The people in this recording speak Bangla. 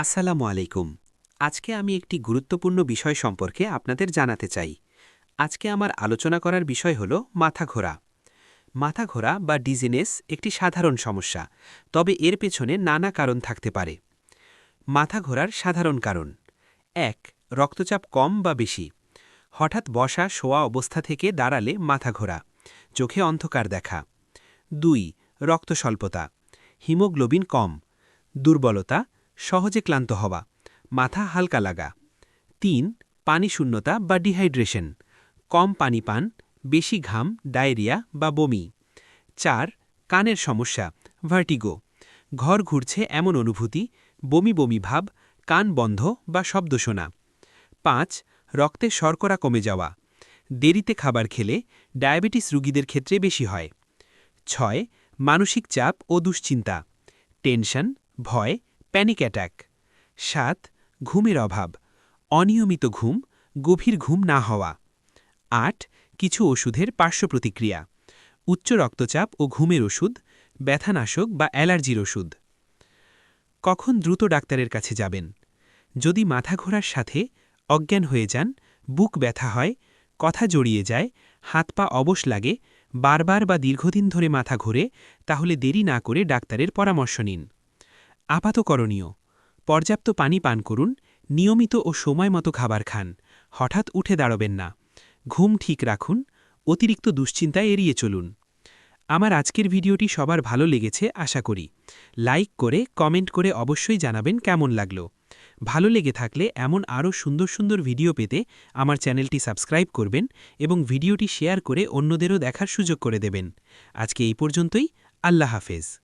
আসসালামু আলাইকুম। আজকে আমি একটি গুরুত্বপূর্ণ বিষয় সম্পর্কে আপনাদের জানাতে চাই। আজকে আমার আলোচনা করার বিষয় হল মাথা ঘোরা মাথা ঘোরা বা ডিজিনেস একটি সাধারণ সমস্যা, তবে এর পেছনে নানা কারণ থাকতে পারে। মাথা ঘোরার সাধারণ কারণ। এক, রক্তচাপ কম বা বেশি। হঠাৎ বসা, শোয়া অবস্থা থেকে দাঁড়ালে মাথা ঘোরা চোখে অন্ধকার দেখা। দুই, রক্তস্বল্পতা। হিমোগ্লোবিন কম। দুর্বলতা। সহজে ক্লান্ত হওয়া, মাথা হালকা লাগা। তিন, পানি শূন্যতা বা ডিহাইড্রেশন। কম পানি পান, বেশি ঘাম, ডায়রিয়া বা বমি। চার, কানের সমস্যা, ভার্টিগো। ঘর ঘুরছে এমন অনুভূতি, বমি বমি ভাব, কান বন্ধ বা শব্দ শোনা। পাঁচ, রক্তে শর্করা কমে যাওয়া। দেরিতে খাবার খেলে ডায়াবেটিস রোগীদের ক্ষেত্রে বেশি হয়। ছয়, মানসিক চাপ ও দুশ্চিন্তা। টেনশন, ভয় প্যানিক অ্যাটাক। সাত, ঘুমের অভাব। অনিয়মিত ঘুম, গভীর ঘুম না হওয়া। আট, কিছু ওষুধের পার্শ্ব প্রতিক্রিয়া। উচ্চ রক্তচাপ ও ঘুমের ওষুধ, ব্যথানাশক বা অ্যালার্জির ওষুধ। কখন দ্রুত ডাক্তারের কাছে যাবেন? যদি মাথা ঘোরার সাথে অজ্ঞান হয়ে যান, বুক ব্যথা হয়, কথা জড়িয়ে যায়, হাত পা অবশ লাগে, বারবার বা দীর্ঘদিন ধরে মাথা ঘোরে, তাহলে দেরি না করে ডাক্তারের পরামর্শ নিন। আপাতকরণীয়। পর্যাপ্ত পানি পান করুন, নিয়মিত ও সময় মতো খাবার খান, হঠাৎ উঠে দাঁড়াবেন না। ঘুম ঠিক রাখুন, অতিরিক্ত দুশ্চিন্তায় এড়িয়ে চলুন। আমার আজকের ভিডিওটি সবার ভালো লেগেছে আশা করি। লাইক করে, কমেন্ট করে অবশ্যই জানাবেন কেমন লাগল। ভালো লেগে থাকলে এমন আরও সুন্দর সুন্দর ভিডিও পেতে আমার চ্যানেলটি সাবস্ক্রাইব করবেন এবং ভিডিওটি শেয়ার করে অন্যদেরও দেখার সুযোগ করে দেবেন। আজকে এই পর্যন্তই, আল্লাহ হাফেজ।